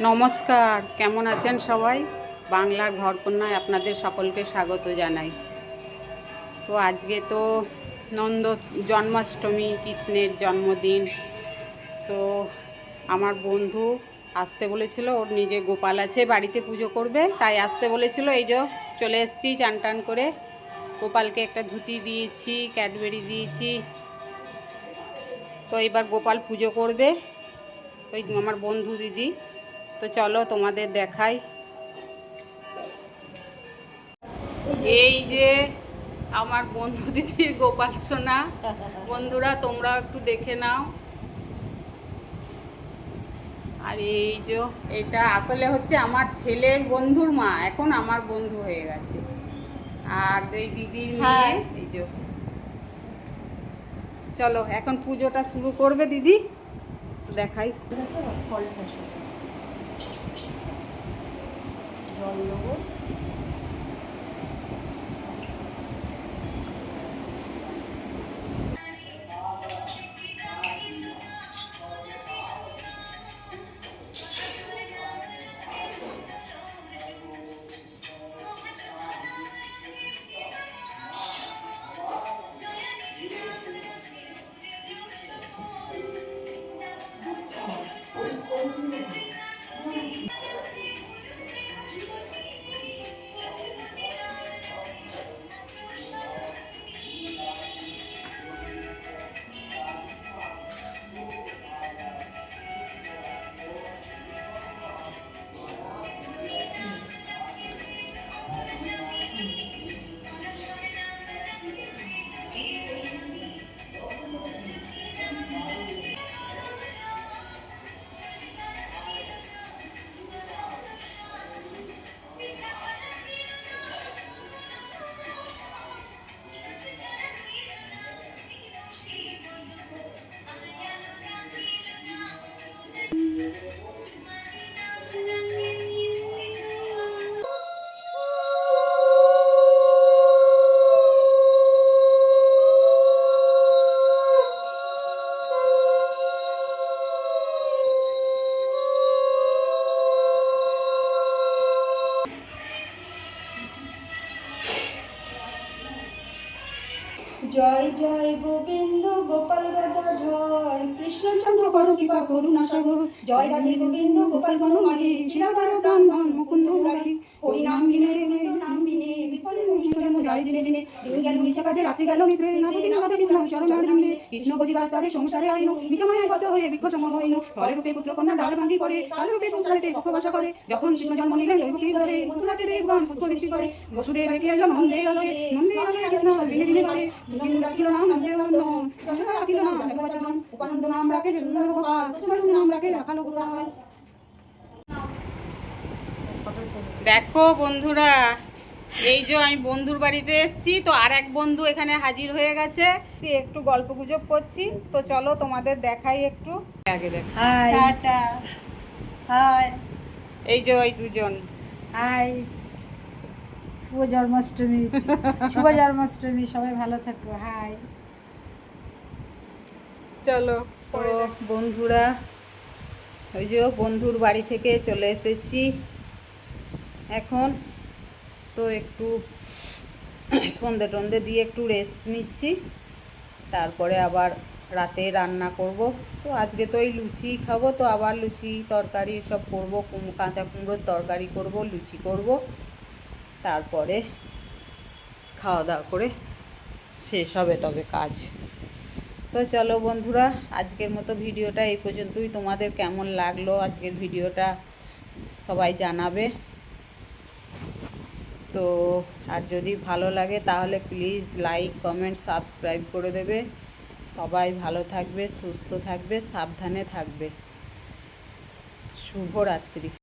নমস্কার, কেমন আছেন সবাই? বাংলার ঘরকন্যায় আপনাদের সকলকে স্বাগত জানাই। তো আজকে তো নন্দ জন্মাষ্টমী, কৃষ্ণের জন্মদিন। তো আমার বন্ধু আসতে বলেছিল, ওর নিজে গোপাল আছে, বাড়িতে পুজো করবে, তাই আসতে বলেছিল। এই যে চলে এসেছি চান টান করে। গোপালকে একটা ধুতি দিয়েছি, ক্যাডবেরি দিয়েছি। তো এবার গোপাল পুজো করবে। ওই আমার বন্ধু দিদি। তো চলো তোমাদের দেখাই। এই যে আমার বন্ধু দিদির গোপাল সোনা বন্ধুরা তোমরা একটু দেখে নাও। আর এই যে এটা আসলে হচ্ছে আমার ছেলের বন্ধুর মা এখন আমার বন্ধু হয়ে গেছে। আর এই দিদির মেয়ে এই যে। চলো এখন পুজোটা শুরু করবে দিদি। দেখাই। ফলটা। জল দেবো জয় জয় গোবিন্দ, গোপাল গদাধর কৃষ্ণচন্দ্র কর কৃপা, করুণা সাগর। জয় রাধে গোবিন্দ, গোপাল বনমালী শিরাধার ব্রাহ্মণ, মুকুন্দ মুরারি। হরিনাম বিনে নাম বিনে, বিফলে মুঞ্চন জয় দিনে দিনে। দিন গেল, মিছে কাজে রাত্রি গেল, মিত্রে না বুঝি না কথা কৃষ্ণ চরণ দিনে কৃষ্ণ বুঝি বার্তারে সংসারে আইনু বিজমায় গত হয়ে বিক্ষ সম হইনু। ঘরে রূপে পুত্র কন্যা ডাল ভাঙ্গি পড়ে, কাল রূপে পুত্রাতে উপবাসা করে। যখন কৃষ্ণ জন্ম নিলেন জৈবকী ধরে মথুরাতে দেবগণ পুষ্প বৃষ্টি করে। বসুরে রেখে এলো নন্দে আলোয় রাখে রাখালো গোপাল দেখো বন্ধুরা এই যে আমি বন্ধুর বাড়িতে এসেছি তো আর এক বন্ধু এখানে হাজির হয়ে গেছে। একটু গল্প গুজব করছি তো চলো তোমাদের দেখাই একটু। আগে দেখ। High tata. হাই এই যে ওই দুজন। হাই শুভ জন্মাষ্টমী শুভ জন্মাষ্টমী সবাই ভালো থাকো হাই। চলো তো বন্ধুরা ওই যে বন্ধুর বাড়ি থেকে চলে এসেছি। এখন তো একটু সন্ধে টন্ধে দিয়ে একটু রেস্ট নিচ্ছি। তারপরে আবার রাতে রান্না করব। তো আজকে তো এই লুচি খাব তো আবার লুচি তরকারি সব করব কাঁচা কুমড়োর তরকারি করব লুচি করব। তারপরে খাওয়া দাওয়া করে শেষ হবে তবে কাজ। তো চলো বন্ধুরা, আজকের মতো ভিডিওটা এই পর্যন্তই। তোমাদের কেমন লাগল আজকের ভিডিওটা সবাই জানাবে। তো আর যদি ভালো লাগে তাহলে প্লিজ লাইক কমেন্ট সাবস্ক্রাইব করে দেবে। সবাই ভালো থাকবে, সুস্থ থাকবে, সাবধানে থাকবে। শুভরাত্রি।